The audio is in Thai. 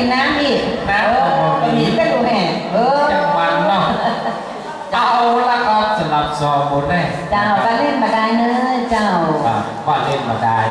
ินน้ำนี่นะเออมีก็ดูแห่เออจังหวะเนาะเอาละก็สลับซอบนแน่เจ้าก็เล่นมาได้เนอะเจ้าว่าเล่นมาได้